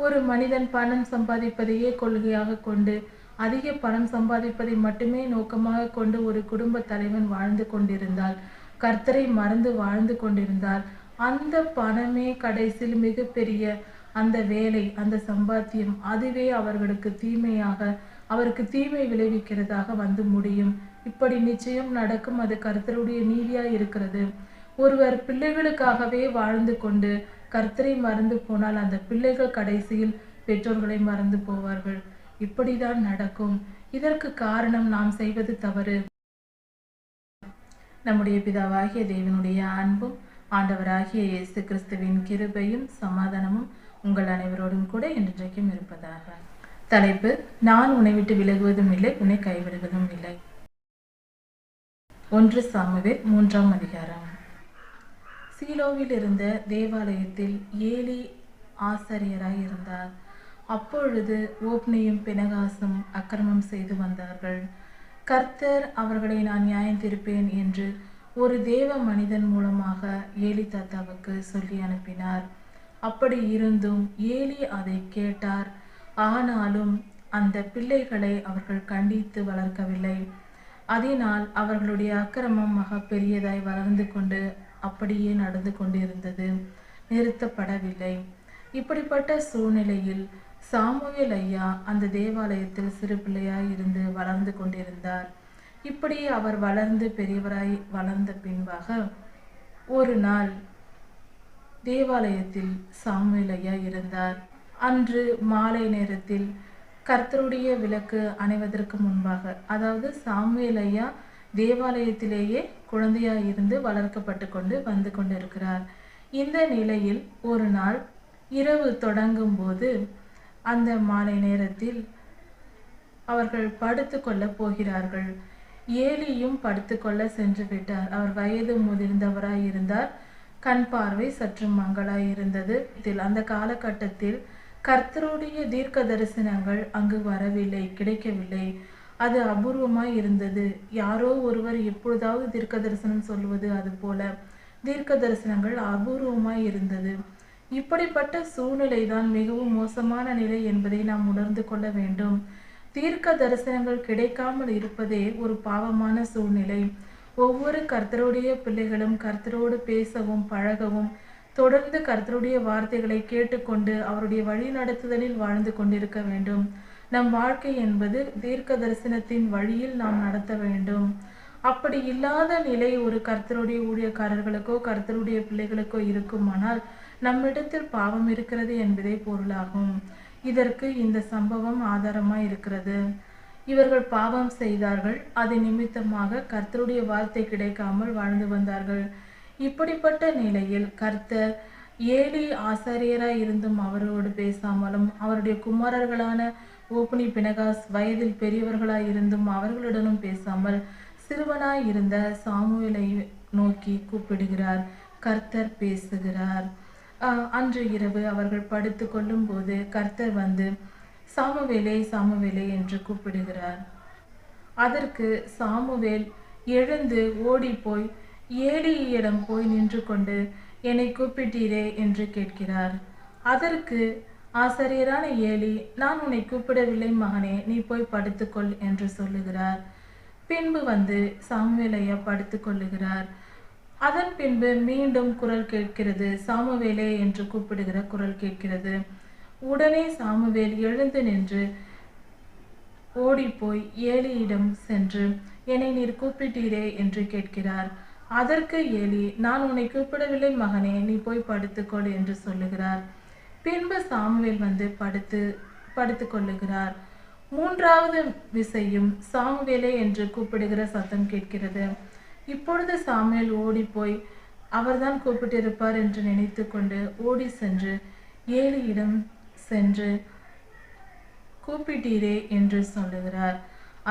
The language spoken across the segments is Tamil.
ஒரு மனிதன் பணம் சம்பாதிப்பதையே கொள்கையாக கொண்டு அதிக பணம் சம்பாதிப்பதை மட்டுமே நோக்கமாக கொண்டு ஒரு குடும்ப தலைவன் வாழ்ந்து கொண்டிருந்தால் கர்த்தரை மறந்து வாழ்ந்து கொண்டிருந்தால் அந்த பணமே கடைசியில் மிகப்பெரிய அந்த வேலை அந்த சம்பாத்தியம் அதுவே அவர்களுக்கு தீமையாக அவருக்கு தீமை விளைவிக்கிறதாக வந்து முடியும். இப்படி நிச்சயம் நடக்கும் அது கர்த்தருடைய நீதியாய் இருக்கிறது. ஒருவர் பிள்ளைகளுக்காகவே வாழ்ந்து கொண்டு கர்த்தரை மறந்து போனால் அந்த பிள்ளைகள் கடைசியில் பெற்றோர்களை மறந்து போவார்கள். இப்படிதான் நடக்கும். இதற்கு காரணம் நாம் செய்வது தவறு. நம்முடைய பிதாவாகிய தேவனுடைய அன்பும் ஆண்டவராகிய இயேசு கிறிஸ்துவின் கிருபையும் சமாதானமும் உங்கள் அனைவரோடும் கூட என்றைக்கும் இருப்பதாக. தலைப்பு நான் உன்னை விட்டு விலகுவதும் இல்லை உன்னை கைவிடுவதும் இல்லை. ஒன்று சாமுவேல் மூன்றாம் அதிகாரம். சீலோவில் இருந்த தேவாலயத்தில் ஏலி ஆசிரியராய் இருந்தார். அப்பொழுது ஓப்னியும் பினகாசும் அக்கிரமம் செய்து வந்தார்கள். கர்த்தர் அவர்களை நான் நியாயம் தீர்ப்பேன் என்று ஒரு தேவ மனிதன் மூலமாக ஏலி தாத்தாவுக்கு சொல்லி அனுப்பினார். அப்படி இருந்தும் ஏலி அதை கேட்டார். ஆனாலும் அந்த பிள்ளைகளை அவர்கள் கண்டித்து வளர்க்கவில்லை. அதனால் அவர்களுடைய அக்கிரமம் மிக பெரியதாய் வளர்ந்து கொண்டு அப்படியே நடந்து கொண்டிருந்தது. நிறுத்தப்படவில்லை. இப்படிப்பட்ட சூழ்நிலையில் சாமுவேல் ஐயா அந்த தேவாலயத்தில் சிறு பிள்ளையாய் இருந்து வளர்ந்து கொண்டிருந்தார். இப்படி அவர் வளர்ந்து பெரியவராய் வளர்ந்த பின்பாக ஒரு நாள் தேவாலயத்தில் சாமுவேல் ஐயா இருந்தார். அன்று மாலை நேரத்தில் கர்த்தருடைய விளக்கு அணைவதற்கு முன்பாக அதாவது சாமுவேல் ஐயா தேவாலயத்திலேயே குழந்தையாய் இருந்து வளர்க்கப்பட்டு கொண்டு வந்து கொண்டிருக்கிறார். இந்த நிலையில் ஒரு நாள் இரவு தொடங்கும் போது அந்த மாலை நேரத்தில் அவர்கள் படுத்துக்கொள்ள போகிறார்கள். ஏலியும் படுத்துக்கொள்ள சென்று விட்டார். அவர் வயது முதிர்ந்தவராய் இருந்தார் கண் பார்வை சற்று மங்களாய் இருந்தது இதில் அந்த காலகட்டத்தில் கர்த்தருடைய தீர்க்க தரிசனங்கள் அங்கு வரவில்லை கிடைக்கவில்லை. அது அபூர்வமாய் இருந்தது. யாரோ ஒருவர் எப்பொழுதாவது தீர்க்க தரிசனம் சொல்வது அது போல தீர்க்க தரிசனங்கள் அபூர்வமாய் இருந்தது. இப்படிப்பட்ட சூழ்நிலை தான் மிகவும் மோசமான நிலை என்பதை நாம் உணர்ந்து கொள்ள வேண்டும். தீர்க்க தரிசனங்கள் கிடைக்காமல் இருப்பதே ஒரு பாவமான சூழ்நிலை. ஒவ்வொரு கர்த்தருடைய பிள்ளைகளும் கர்த்தரோடு பேசவும் பழகவும் தொடர்ந்து கர்த்தருடைய வார்த்தைகளை கேட்டுக்கொண்டு அவருடைய வழி நடத்துதலில் வாழ்ந்து கொண்டிருக்க வேண்டும். நம் வாழ்க்கை என்பது தீர்க்க தரிசனத்தின் வழியில் நாம் நடத்த வேண்டும். அப்படி இல்லாத நிலை ஒரு கர்த்தருடைய ஊழியக்காரர்களுக்கோ கர்த்தருடைய பிள்ளைகளுக்கோ இருக்குமானால் நம்மிடத்தில் பாவம் இருக்கிறது என்பதே பொருளாகும். இதற்கு இந்த சம்பவம் ஆதாரமாய் இருக்கிறது. இவர்கள் பாவம் செய்தார்கள். அது நிமித்தமாக கர்த்தருடைய வார்த்தை கிடைக்காமல் வாழ்ந்து வந்தார்கள். இப்படிப்பட்ட நிலையில் கர்த்தர் ஏலி ஆசாரியராய் இருந்தும் அவரோடு பேசாமலும் அவருடைய குமாரர்களான ஓப்பனி பினகாஸ் வயதில் பெரியவர்களாய் இருந்தும் அவர்களுடனும் பேசாமல் சிறுவனாய் இருந்த சாமுவேலை நோக்கி கூப்பிடுகிறார். கர்த்தர் பேசுகிறார். அன்று இரவு அவர்கள் படுத்து கொள்ளும் போது கர்த்தர் வந்து சாமுவேலே சாமுவேலே என்று கூப்பிடுகிறார். அதற்கு சாமுவேல் எழுந்து ஓடிப்போய் ஏலியிடம் போய் நின்று கொண்டு என்னை கூப்பிட்டீரே என்று கேட்கிறார். அதற்கு ஆசிரியரான ஏலி நான் உன்னை கூப்பிடவில்லை மகனே நீ போய் படுத்துக்கொள் என்று சொல்லுகிறார். பின்பு வந்து சாமுவேலையா படுத்துக்கொள்ளுகிறார் படுத்துக் கொள்ளுகிறார். அதன் பின்பு மீண்டும் குரல் கேட்கிறது. சாமுவேலே என்று கூப்பிடுகிற குரல் கேட்கிறது. உடனே சாமுவேல் எழுந்து நின்று ஓடிப்போய் ஏலியிடம் சென்று என்னை நீர் கூப்பிட்டீரே என்று கேட்கிறார். அதற்கு ஏலி நான் உன்னை கூப்பிடவில்லை மகனே நீ போய் படுத்துக்கொள் என்று சொல்லுகிறார். பின்பு சாமுவேல் வந்து படுத்து படுத்து கொள்ளுகிறார். மூன்றாவது விசையும் சாமுவேலே என்று கூப்பிடுகிற சத்தம் கேட்கிறது. இப்பொழுது சாமுவேல் ஓடிப்போய் அவர்தான் கூப்பிட்டிருப்பார் என்று நினைத்து கொண்டு ஓடி சென்று ஏழியிடம் சென்று கூப்பிட்டீரே என்று சொல்லுகிறார்.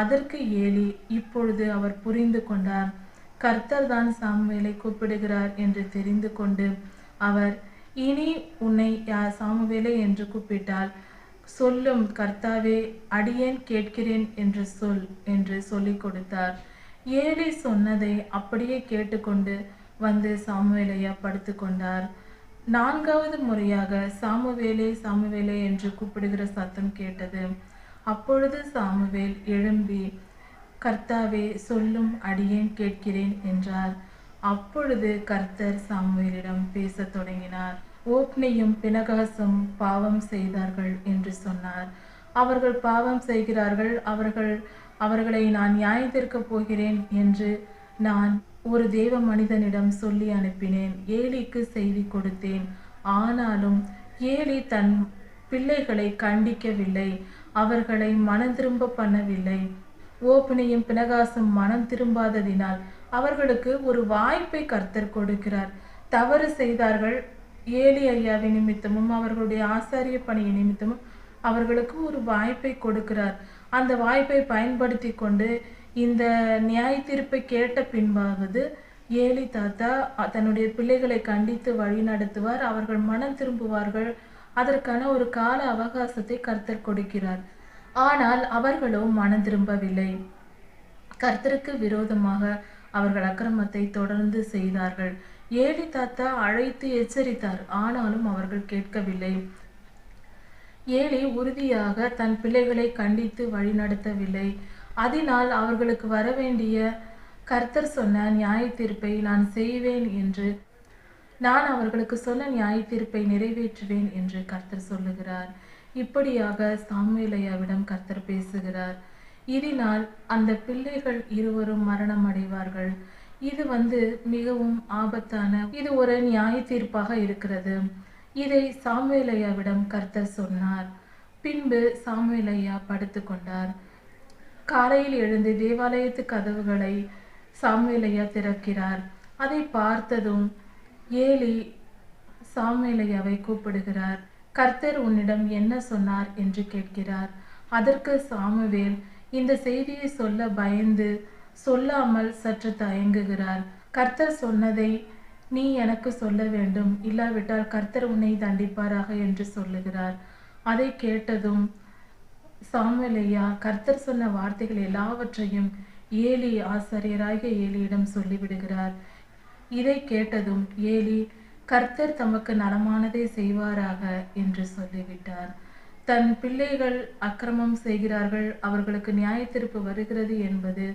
அதற்கு ஏலி இப்பொழுது அவர் புரிந்து கொண்டார். கர்த்தர் தான் சாமுவேலை கூப்பிடுகிறார் என்று தெரிந்து கொண்டு அவர் இனி உன்னை யார் சாமுவேலை என்று கூப்பிட்டால் சொல்லும் கர்த்தாவே அடியேன் கேட்கிறேன் என்று சொல் என்று சொல்லிக் கொடுத்தார். ஏலி சொன்னதை அப்படியே கேட்டுக்கொண்டு வந்து சாமுவேலையா படுத்து கொண்டார். நான்காவது முறையாக சாமுவேலே சாமுவேலே என்று கூப்பிடுகிற சத்தம் கேட்டது. அப்பொழுது சாமுவேல் எழும்பி கர்த்தாவே சொல்லும் அடியேன் கேட்கிறேன் என்றார். அப்பொழுது கர்த்தர் சாமுவேலிடம் பேசத் தொடங்கினார். ஓப்னியும் பினகாசும் பாவம் செய்தார்கள் என்று சொன்னார். அவர்கள் பாவம் செய்கிறார்கள் அவர்கள் அவர்களை நான் நியாயத்திற்கப் போகிறேன் என்று நான் ஒரு தேவ மனிதனிடம் சொல்லி அனுப்பினேன். ஏலிக்கு செய்தி கொடுத்தேன். ஆனாலும் ஏலி தன் பிள்ளைகளை கண்டிக்கவில்லை. அவர்களை மனம் திரும்ப பண்ணவில்லை. ஓப்பனையும் பினகாசும் மனம் திரும்பாததினால் அவர்களுக்கு ஒரு வாய்ப்பை கர்த்தர் கொடுக்கிறார். தவறு செய்தார்கள் ஏலி ஐயாவை நிமித்தமும் அவர்களுடைய ஆசாரிய பணி நிமித்தமும் அவர்களுக்கு ஒரு வாய்ப்பை கொடுக்கிறார். அந்த வாய்ப்பை பயன்படுத்தி கொண்டு இந்த நியாய தீர்ப்பை கேட்ட பின்பாவது ஏலி தாத்தா தன்னுடைய பிள்ளைகளை கண்டித்து வழி நடத்துவார். அவர்கள் மனம் திரும்புவார்கள். அதற்கான ஒரு கால அவகாசத்தை கர்த்தர் கொடுக்கிறார். ஆனால் அவர்களோ மனம் திரும்பவில்லை. கர்த்தருக்கு விரோதமாக அவர்கள் அக்கிரமத்தை தொடர்ந்து செய்தார்கள். ஏலி தாத்தா அழைத்து எச்சரித்தார். ஆனாலும் அவர்கள் கேட்கவில்லை. ஏலி உறுதியாக தன் பிள்ளைகளை கண்டித்து வழிநடத்தவில்லை. அதனால் அவர்களுக்கு வரவேண்டிய கர்த்தர் சொன்ன நியாய தீர்ப்பை நான் செய்வேன் என்று நான் அவர்களுக்கு சொன்ன நியாய தீர்ப்பை நிறைவேற்றுவேன் என்று கர்த்தர் சொல்லுகிறார். இப்படியாக சாமுவேலையாவிடம் கர்த்தர் பேசுகிறார். இதனால் அந்த பிள்ளைகள் இருவரும் மரணம் அடைவார்கள் இது வந்து மிகவும் ஆபத்தான இது ஒரு நியாய தீர்ப்பாக இருக்கிறது. இதை சாமுவேலையாவிடம் கர்த்தர் சொன்னார். பின்பு சாமுவேலையா படுத்து கொண்டார். காலையில் எழுந்து தேவாலயத்து கதவுகளை சாமுவேலையா திறக்கிறார். அதை பார்த்ததும் ஏலி சாமுவேலையாவை கூப்பிடுகிறார். கர்த்தர் உன்னிடம் என்ன சொன்னார் என்று கேட்கிறார். அதற்கு சாமுவேல் இந்த செய்தியை சொல்ல பயந்து சொல்லாமல் சற்று தயங்குகிறார். கர்த்தர் சொன்னதை நீ எனக்கு சொல்ல வேண்டும். இல்லாவிட்டால் கர்த்தர் உன்னை தண்டிப்பாராக என்று சொல்லுகிறார். அதை கேட்டதும் சாமுவேலையா கர்த்தர் சொன்ன வார்த்தைகள் எல்லாவற்றையும் ஏலி ஆசிரியராக ஏலியிடம் சொல்லிவிடுகிறார். இதை கேட்டதும் ஏலி கர்த்தர் தமக்கு நலமானதை செய்வாராக என்று சொல்லிவிட்டார். தன் பிள்ளைகள் அக்கிரமம் செய்கிறார்கள். அவர்களுக்கு நியாயத்தீர்ப்பு வருகிறது என்பது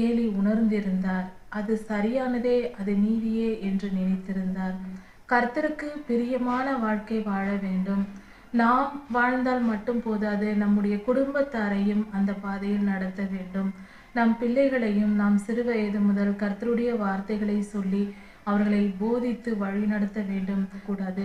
ஏலி உணர்ந்திருந்தார். அது சரியானதே அது நீதியே என்று நினைத்திருந்தார். கர்த்தருக்கு பிரியமான வாழ்க்கை வாழ வேண்டும். நாம் வாழ்ந்தால் மட்டும் போதாது நம்முடைய குடும்பத்தாரையும் அந்த பாதையில் நடத்த வேண்டும். நம் பிள்ளைகளையும் நாம் சிறுவயது முதல் கர்த்தருடைய வார்த்தைகளை சொல்லி அவர்களை போதித்து வழிநடத்த வேண்டும் கூடாது.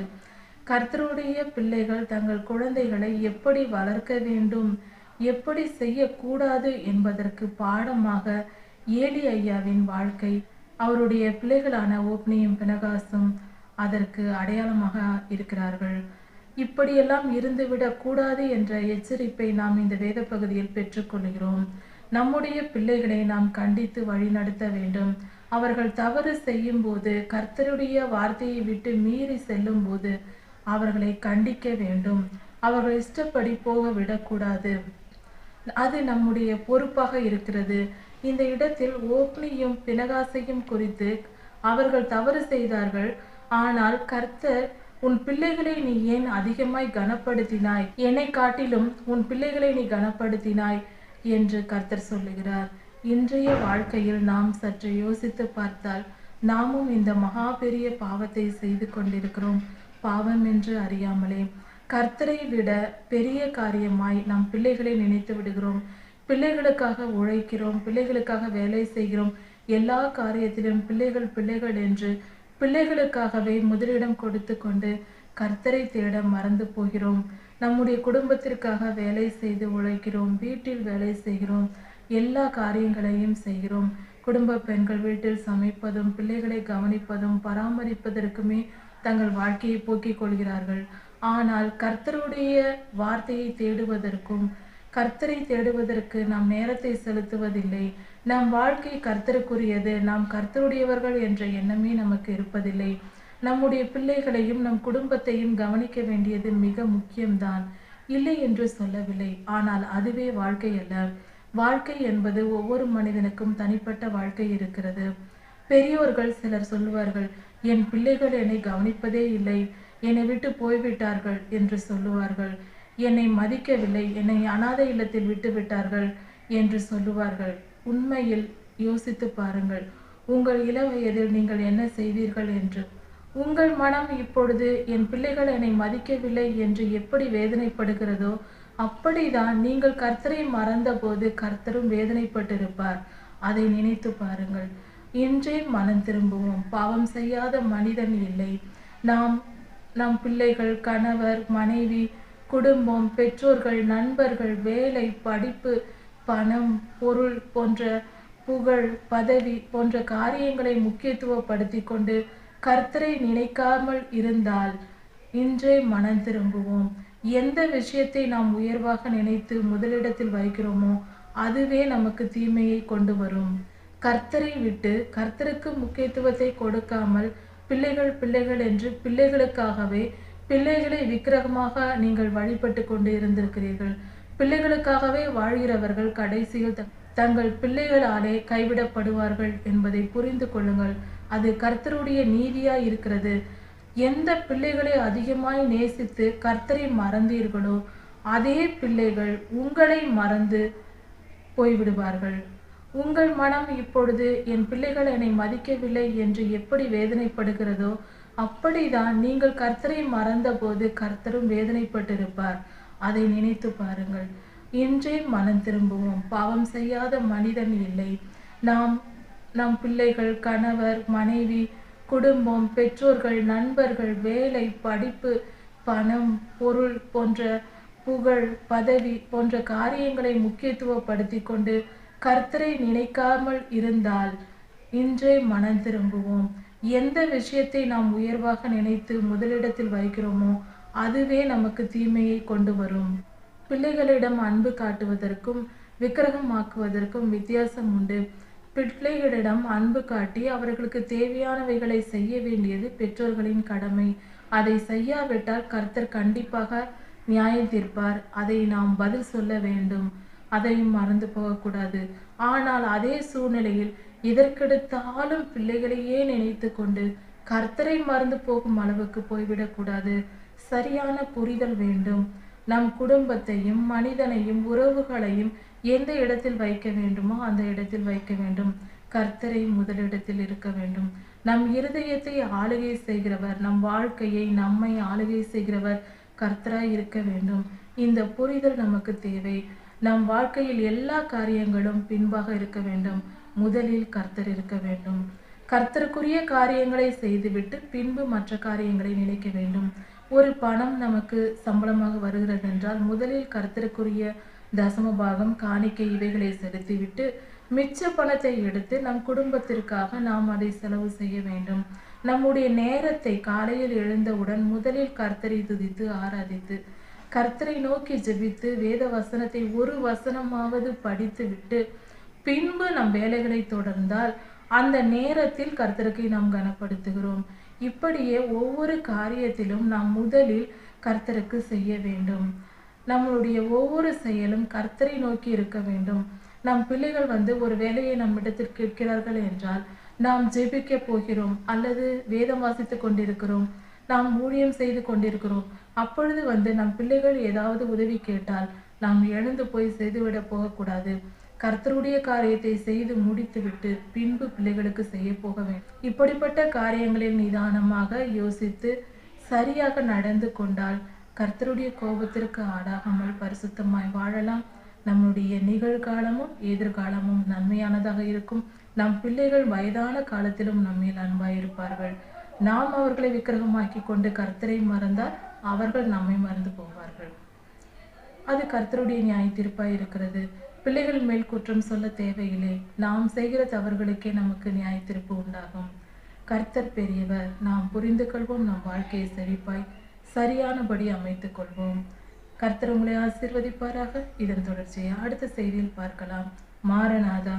கர்த்தருடைய பிள்ளைகள் தங்கள் குழந்தைகளை எப்படி வளர்க்க வேண்டும்? எப்படி செய்யக்கூடாது என்பதற்கு பாடமாக ஏலி ஐயாவின் வாழ்க்கை அவருடைய பிள்ளைகளான ஓப்னியும் பினகாசும் அதற்கு அடையாளமாக இருக்கிறார்கள். இப்படியெல்லாம் இருந்துவிடக் கூடாது என்ற எச்சரிப்பை நாம் இந்த வேத பகுதியில் பெற்றுக்கொள்கிறோம் நம்முடைய பிள்ளைகளை நாம் கண்டித்து வழிநடத்த வேண்டும். அவர்கள் தவறு செய்யும் போது கர்த்தருடைய வார்த்தையை விட்டு மீறி செல்லும் போது அவர்களை கண்டிக்க வேண்டும். அவர்கள் இஷ்டப்படி போக விடக்கூடாது அது நம்முடைய பொறுப்பாக இருக்கிறது. இந்த இடத்தில் ஓப்னியும் பினகாசையும் குறித்து அவர்கள் தவறு செய்தார்கள். ஆனால் கர்த்தர் உன் பிள்ளைகளை நீ ஏன் அதிகமாய் கனப்படுத்தினாய்? என்னை காட்டிலும் உன் பிள்ளைகளை நீ கனப்படுத்தினாய் என்று கர்த்தர் சொல்லுகிறார். இன்றைய வாழ்க்கையில் நாம் சற்று யோசித்து பார்த்தால் நாமும் இந்த மகா பெரிய பாவத்தை செய்து கொண்டிருக்கிறோம். பாவம் என்று அறியாமலே கர்த்தரை விட பெரிய காரியமாய் நாம் பிள்ளைகளை நினைத்து விடுகிறோம். பிள்ளைகளுக்காக உழைக்கிறோம் பிள்ளைகளுக்காக வேலை செய்கிறோம். எல்லா காரியத்திலும் பிள்ளைகள் பிள்ளைகள் என்று பிள்ளைகளுக்காகவே முதலிடம் கொடுத்து கொண்டு கர்த்தரை தேட மறந்து போகிறோம். நம்முடைய குடும்பத்திற்காக வேலை செய்து உழைக்கிறோம் வீட்டில் வேலை செய்கிறோம் எல்லா காரியங்களையும் செய்கிறோம். குடும்ப பெண்கள் வீட்டில் சமைப்பதும் பிள்ளைகளை கவனிப்பதும் பராமரிப்பதற்குமே தங்கள் வாழ்க்கையை போக்கிக் கொள்கிறார்கள். ஆனால் கர்த்தருடைய வார்த்தையை தேடுவதற்கும் கர்த்தரை தேடுவதற்கு நாம் நேரத்தை செலுத்துவதில்லை. நம் வாழ்க்கை கர்த்தருக்குரியது. நாம் கர்த்தருடையவர்கள் என்ற எண்ணமே நமக்கு இருப்பதில்லை. நம்முடைய பிள்ளைகளையும் நம் குடும்பத்தையும் கவனிக்க வேண்டியது மிக முக்கியம்தான். இல்லை என்று சொல்லவில்லை. ஆனால் அதுவே வாழ்க்கை அல்ல. வாழ்க்கை என்பது ஒவ்வொரு மனிதனுக்கும் தனிப்பட்ட வாழ்க்கை இருக்கிறது. பெரியோர்கள் சிலர் சொல்வார்கள் என் பிள்ளைகள் என்னை கவனிப்பதே இல்லை. என்னை விட்டு போய்விட்டார்கள் என்று சொல்லுவார்கள். என்னை மதிக்கவில்லை என்னை அனாதை இல்லத்தில் விட்டு விட்டார்கள் என்று சொல்லுவார்கள். உண்மையில் யோசித்து பாருங்கள். உங்கள் இள வயதில் நீங்கள் என்ன செய்வீர்கள் என்று. உங்கள் மனம் இப்பொழுது என் பிள்ளைகள் என்னை மதிக்கவில்லை என்று எப்படி வேதனைப்படுகிறதோ அப்படிதான் நீங்கள் கர்த்தரை மறந்தபோது கர்த்தரும் வேதனைப்பட்டிருப்பார். அதை நினைத்து பாருங்கள். இன்றே மனம் திரும்புவோம். பாவம் செய்யாத மனிதன் இல்லை. நாம் நம் பிள்ளைகள் கணவர் மனைவி குடும்பம் பெற்றோர்கள் நண்பர்கள் வேலை படிப்பு பணம் பொருள் போன்ற புகழ் பதவி போன்ற காரியங்களை முக்கியத்துவப்படுத்தி கொண்டு கர்த்தரை நினைக்காமல் இருந்தால் இன்றே மனம் திரும்புவோம். எந்த விஷயத்தை நாம் உயர்வாக நினைத்து முதலிடத்தில் வைக்கிறோமோ அதுவே நமக்கு தீமையை கொண்டு வரும். கர்த்தரை விட்டு கர்த்தருக்கு முக்கியத்துவத்தை கொடுக்காமல் பிள்ளைகள் பிள்ளைகள் என்று பிள்ளைகளுக்காகவே பிள்ளைகளை விக்கிரகமாக நீங்கள் வழிபட்டு கொண்டு இருந்திருக்கிறீர்கள். பிள்ளைகளுக்காகவே வாழ்கிறவர்கள் கடைசியில் த- தங்கள் பிள்ளைகளாலே கைவிடப்படுவார்கள் என்பதை புரிந்து கொள்ளுங்கள். அது கர்த்தருடைய நீதியாய் இருக்கிறது. எந்த பிள்ளைகளை அதிகமாய் நேசித்து கர்த்தரை மறந்தீர்களோ அதே பிள்ளைகள் உங்களை மறந்து போய்விடுவார்கள். உங்கள் மனம் இப்பொழுது என் பிள்ளைகள் என்னை மதிக்கவில்லை என்று எப்படி வேதனைப்படுகிறதோ அப்படிதான் நீங்கள் கர்த்தரை மறந்தபோது கர்த்தரும் வேதனைப்பட்டிருப்பார். அதை நினைத்து பாருங்கள். இன்றே மனம் திரும்புவோம். பாவம் செய்யாத மனிதன் இல்லை. நாம் நம் பிள்ளைகள் கணவர் மனைவி குடும்பம் பெற்றோர்கள் நண்பர்கள் வேலை படிப்பு பணம் பொருள் போன்ற புகழ் பதவி போன்ற காரியங்களை முக்கியத்துவப்படுத்தி கொண்டு கர்த்தரை நினைக்காமல் இருந்தால் இன்றே மனம் திரும்புவோம். எந்த விஷயத்தை நாம் உயர்வாக நினைத்து முதலிடத்தில் வைக்கிறோமோ அதுவே நமக்கு தீமையை கொண்டு வரும். பிள்ளைகளிடம் அன்பு காட்டுவதற்கும் விக்கிரகமாக்குவதற்கும் வித்தியாசம் உண்டு. பிள்ளைகளிடம் அன்பு காட்டி அவர்களுக்கு தேவையானவைகளை செய்ய வேண்டியது பெற்றோர்களின் கடமை. அதை செய்யாவிட்டால் கர்த்தர் கண்டிப்பாக நியாயம் தீர்ப்பார். அதை நாம் பதில் சொல்ல வேண்டும். அதையும் மறந்து போகக்கூடாது. ஆனால் அதே சூழ்நிலையில் இதற்கெடுத்தாலும் பிள்ளைகளையே நினைத்து கொண்டு கர்த்தரை மறந்து போகும் அளவுக்கு போய்விடக்கூடாது. சரியான புரிதல் வேண்டும். நம் குடும்பத்தையும் மனிதனையும் உறவுகளையும் எந்த இடத்தில் வைக்க வேண்டுமோ அந்த இடத்தில் வைக்க வேண்டும். கர்த்தரை முதலிடத்தில் இருக்க வேண்டும். நம் இருதயத்தை ஆளுகை செய்கிறவர் நம் வாழ்க்கையை நம்மை ஆளுகை செய்கிறவர் கர்த்தராய் இருக்க வேண்டும். இந்த புரிதல் நமக்கு தேவை. நம் வாழ்க்கையில் எல்லா காரியங்களும் பின்பாக இருக்க வேண்டும். முதலில் கர்த்தர் இருக்க வேண்டும். கர்த்தருக்குரிய காரியங்களை செய்துவிட்டு பின்பு மற்ற காரியங்களை நினைக்க வேண்டும். ஒரு பணம் நமக்கு சம்பளமாக வருகிறது என்றால் முதலில் கர்த்தருக்குரிய தசம பாகம் காணிக்கை இவைகளை செலுத்திவிட்டு மிச்ச பணத்தை எடுத்து நம் குடும்பத்திற்காக நாம் அதை செலவு செய்ய வேண்டும். நம்முடைய நேரத்தை காலையில் எழுந்தவுடன் முதலில் கர்த்தரை துதித்து ஆராதித்து கர்த்தரை நோக்கி ஜெபித்து வேத வசனத்தை ஒரு வசனமாவது படித்து விட்டு பின்பு நம் வேலைகளை தொடர்ந்தால் அந்த நேரத்தில் கர்த்தருக்கு நாம் கனப்படுத்துகிறோம். இப்படியே ஒவ்வொரு காரியத்திலும் நாம் முதலில் கர்த்தருக்கு செய்ய வேண்டும். நம்மளுடைய ஒவ்வொரு செயலும் கர்த்தரை நோக்கி இருக்க வேண்டும். நம் பிள்ளைகள் வந்து ஒரு வேலையை நம்மிடத்தில் கேட்கிறார்கள் என்றால் நாம் ஜெபிக்க போகிறோம் அல்லது வேதம் வாசித்துக் கொண்டிருக்கிறோம். நாம் ஊழியம் செய்து கொண்டிருக்கிறோம். அப்பொழுது வந்து நம் பிள்ளைகள் ஏதாவது உதவி கேட்டால் நாம் எழுந்து போய் செய்துவிட போகக்கூடாது. கர்த்தருடைய காரியத்தை செய்து முடித்துவிட்டு பின்பு பிள்ளைகளுக்கு செய்ய போக வேண்டும் இப்படிப்பட்ட காரியங்களில் நிதானமாக யோசித்து சரியாக நடந்து கொண்டால் கர்த்தருடைய கோபத்திற்கு ஆளாகாமல் பரிசுத்தமாய் வாழலாம். நம்முடைய நிகழ்காலமும் எதிர்காலமும் நன்மையானதாக இருக்கும். நம் பிள்ளைகள் வயதான காலத்திலும் நம்மேல் அன்பாயிருப்பார்கள். நாம் அவர்களை விக்கிரகமாக்கி கொண்டு கர்த்தரை மறந்தால் அவர்கள் நம்மை மறந்து போவார்கள். அது கர்த்தருடைய நியாய தீர்ப்பாய் இருக்கிறது. பிள்ளைகள் மேல் குற்றம் சொல்ல தேவையில்லை. நாம் செய்கிற தவறுகளுக்கே நமக்கு நியாய தீர்ப்பு உண்டாகும். கர்த்தர் பெரியவர் நாம் புரிந்து கொள்வோம் நம் வாழ்க்கையை செழிப்பாய் சரியானபடி அமைத்துக் கொள்வோம். கர்த்தர் உங்களை ஆசீர்வதிப்பாராக. இதன் தொடர்ச்சியை அடுத்த செய்தியில் பார்க்கலாம். மாரநாதா